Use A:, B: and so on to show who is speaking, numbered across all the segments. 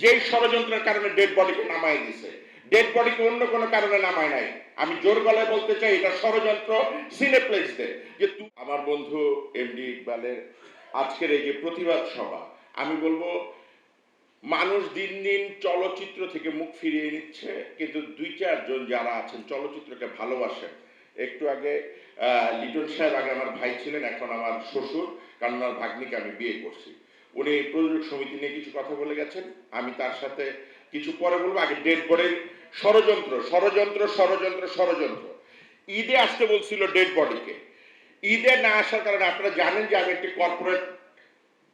A: যেই ষড়যন্ত্রের কারণে ডেড বডিকে নামায় দিছে। ডেড বডিকে অন্য কোনো কারণে নামায় নাই। আমি জোর গলায় বলতে চাই, এটা ষড়যন্ত্র সিনেপ্লেক্সদের। যে আমার বন্ধু এমডি ইকবালের আজকের এই যে প্রতিবাদ সভা, আমি বলব, মানুষ দিন দিন চলচ্চিত্র থেকে মুখ ফিরিয়ে নিচ্ছে, কিন্তু দুই চারজন যারা আছেন, চলচ্চিত্রকে ভালোবাসেন। একটু আগে লিটন সাহেব, আগে আমার ভাই ছিলেন, এখন আমার শ্বশুর, কারণ আমার ভাগ্নিকে আমি বিয়ে করছি। উনি প্রযোজক সমিতি নিয়ে কিছু কথা বলে গেছেন। আমি তার সাথে কিছু পরে বলব। আগে ডেড বডির ষড়যন্ত্র ষড়যন্ত্র ষড়যন্ত্র ষড়যন্ত্র। ঈদে আসতে বলছিল ডেড বডিকে ঈদে না আসার কারণে আপনারা জানেন যে আমি একটি কর্পোরেট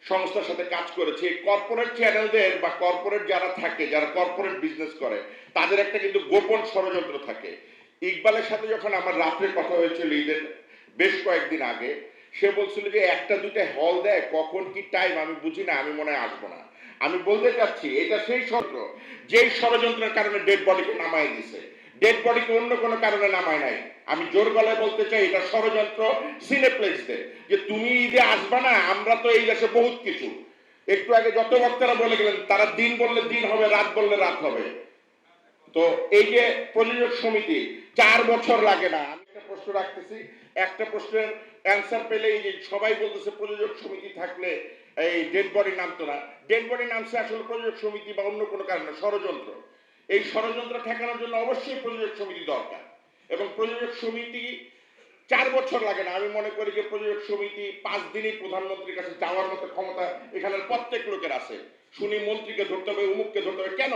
A: সংস্থার সাথে কাজ করেছি। কর্পোরেট চ্যানেলদের বা কর্পোরেট যারা থাকে, যারা কর্পোরেট বিজনেস করে, তাদের একটা কিন্তু গোপন ষড়যন্ত্র থাকে। ইকবালের সাথে যখন আমার রাত্রে কথা হয়েছিল ঈদের, বেশ কয়েকদিন আগে সে বলছিল যে একটা দুইটা হল দেয়, কখন কি টাইম আমি বুঝি না, আমি মনে হয় আসব না। আমি বলতে চাচ্ছি, এটা সেই ষড়যন্ত্র যেই ষড়যন্ত্রের কারণে ডেড বডিকে নামায় দিছে। ডেড বডিকে অন্য কোনো কারণে নামায় নাই। আমি জোর গলায় বলতে চাই, এটা ষড়যন্ত্র সিনেপ্লেক্সদের যে তুমি ঈদে আসবা না, আমরা তো এই দেশে বহুত কিছু। একটু আগে যত বক্তারা বলে গেলেন, তারা দিন বললে দিন হবে, রাত বললে রাত হবে। তো এই যে প্রযোজক সমিতি, চার বছর লাগে না। আমি একটা প্রশ্ন রাখতেছি একটা প্রশ্নের অ্যান্সার পেলে এই যে সবাই বলতেছে প্রযোজক সমিতি থাকলে এই ডেড বডি নামতো না। ডেড বডি নামছে আসলে প্রযোজক সমিতি বা অন্য কোনো কারণে ষড়যন্ত্র। এই ষড়যন্ত্র ঠেকানোর জন্য অবশ্যই প্রযোজক সমিতি দরকার। এবং প্রযোজক সমিতি চার বছর লাগে না। আমি মনে করি যে প্রযোজক সমিতি পাঁচ দিনই প্রধানমন্ত্রীর কাছে যাওয়ার মতো ক্ষমতা এখানের প্রত্যেক লোকের আছে। শুনি মন্ত্রীকে ধরতে হবে উমুককে ধরতে হবে। কেন?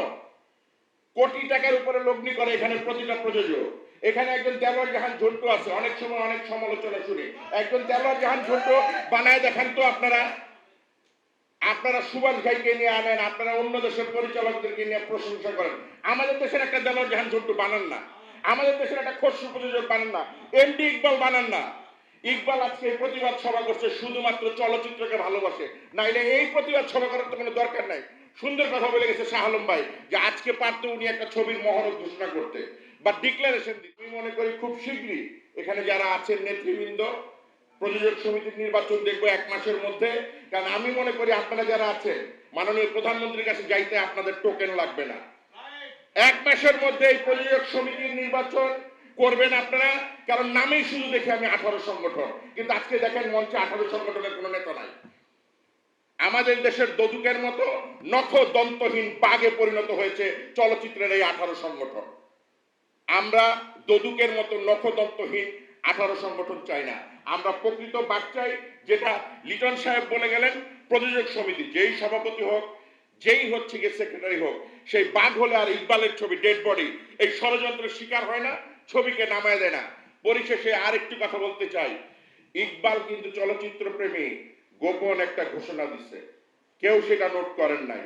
A: কোটি টাকার উপরে লগ্নি করে এখানে প্রতিটা প্রযোজক। এখানে একজন দেলোয়ার জাহান ঝন্টু আছে। অনেক সময় অনেক সমালোচনা শুনি। একজন দেলোয়ার জাহান ঝন্টু বানায় দেখেন তো আপনারা। আপনারা সুভাষ ভাইকে নিয়ে আনেন, আপনারা অন্য দেশের পরিচালকদেরকে নিয়ে প্রশংসা করেন। আমাদের দেশের একটা দেলোয়ার জাহান ঝন্টু বানান না। আমাদের দেশের একটা খসরু প্রযোজক বানান না। এমডি ইকবাল বানান না। ইকবাল আজকে প্রতিবাদ সভা করছে, শুধুমাত্র চলচ্চিত্রকে ভালোবাসে। নাইলে এই প্রতিবাদ সভা করার তো কোনো দরকার নাই। সুন্দর কথা বলে গেছে শাহ আলম ভাই, যে আজকে পারতো উনি একটা ছবির মহরত ঘোষণা করতে। বা ডিক্লারেশন দিতে আমি মনে করি খুব শীঘ্রই এখানে যারা আছেন নেতৃবৃন্দ, প্রযোজক সমিতির নির্বাচন দেখব এক মাসের মধ্যে। কারণ আমি মনে করি আপনারা যারা আছেন, মাননীয় প্রধানমন্ত্রীর কাছে যাইতে আপনাদের টোকেন লাগবে না। এক মাসের মধ্যে এই প্রযোজক সমিতির নির্বাচন করবেন আপনারা, কারণ নামেই শুধু দেখে আমি আঠারো সংগঠন। কিন্তু আজকে দেখেন মঞ্চে আঠারো সংগঠনের কোনো নেতা নাই। আমাদের দেশের দদুকের মতো নখ দন্তহীন বাঘে পরিণত হয়েছে চলচ্চিত্রের এই আঠারো সংগঠন। আমরা দদুকের মতো নখদন্তহীন আঠারো সংগঠন চাই না। আমরা প্রকৃত বাক চাই যেটা লিটন সাহেব বলে গেলেন, প্রযোজক সমিতি, যেই সভাপতি হোক, যেই হচ্ছে গিয়ে সেক্রেটারি হোক, সেই বাঘ হলে আর ইকবালের ছবি ডেড বডি এই ষড়যন্ত্রের শিকার হয় না, ছবিকে নামায় দেয় না। পরিশেষে আরেকটি কথা বলতে চাই। ইকবাল কিন্তু চলচ্চিত্র প্রেমী, গোপন একটা ঘোষণা দিছে। কেউ সেটা নোট করেন নাই।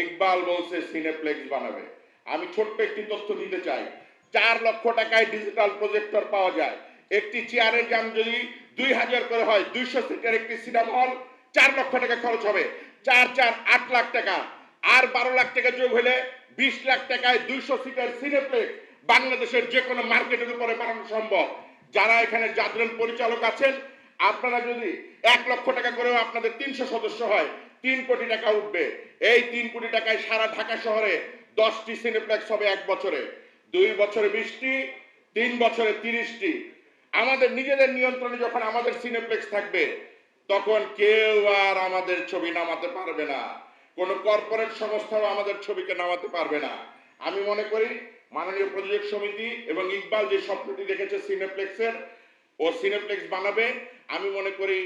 A: ইকবাল বলছে সিনেপ্লেক্স বানাবে। আমি ছোট্ট একটি তথ্য দিতে চাই। চার লক্ষ টাকায় ডিজিটাল প্রজেক্টর পাওয়া যায়। একটি চেয়ারের দাম যদি দুই হাজার করে হয়, দুইশো সিটের একটি সিনেমা হল চার লক্ষ টাকা খরচ হবে। চার চার, আট লাখ টাকা। আর বারো লাখ টাকা যোগ হলে বিশ লাখ টাকায় দুইশো সিটের সিনেপ্লেক্স বাংলাদেশের যে কোনো মার্কেটের উপরে বানানো সম্ভব। যারা এখানে জাদরেল পরিচালক আছেন, আপনারা যদি এক লক্ষ টাকা করেও আপনাদের তিনশো সদস্য হয়, তিন কোটি টাকা উঠবে। এই তিন কোটি টাকায় সারা ঢাকা শহরে দশটি সিনেপ্লেক্স হবে এক বছরে। দুই বছরে বিশটি, তিন বছরে তিরিশটি। আমাদের নিজেদের নিয়ন্ত্রণে যখন আমাদের সিনেপ্লেক্স থাকবে, তখন কেউ আর আমাদের ছবি নামাতে পারবে না। কোনো কর্পোরেট সংস্থাও আমাদের ছবিকে নামাতে পারবে না। আমি মনে করি মাননীয় প্রযোজক সমিতি এবং ইকবাল যে স্বপ্নটি দেখেছে সিনেপ্লেক্সের, ও সিনেপ্লেক্স বানাবে। আমি মনে করি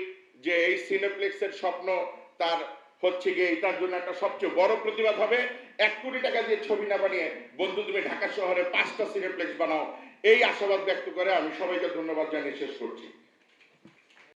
A: যে এই সিনেপ্লেক্সের স্বপ্ন তার হচ্ছে গিয়ে এটার জন্য একটা সবচেয়ে বড় প্রতিবাদ হবে। এক কোটি টাকা দিয়ে ছবি না বানিয়ে বন্ধু তুমি ঢাকা শহরে পাঁচটা সিনেপ্লেক্স বানাও, এই আশাবাদ ব্যক্ত করে আমি সবাইকে ধন্যবাদ জানিয়ে শেষ করছি।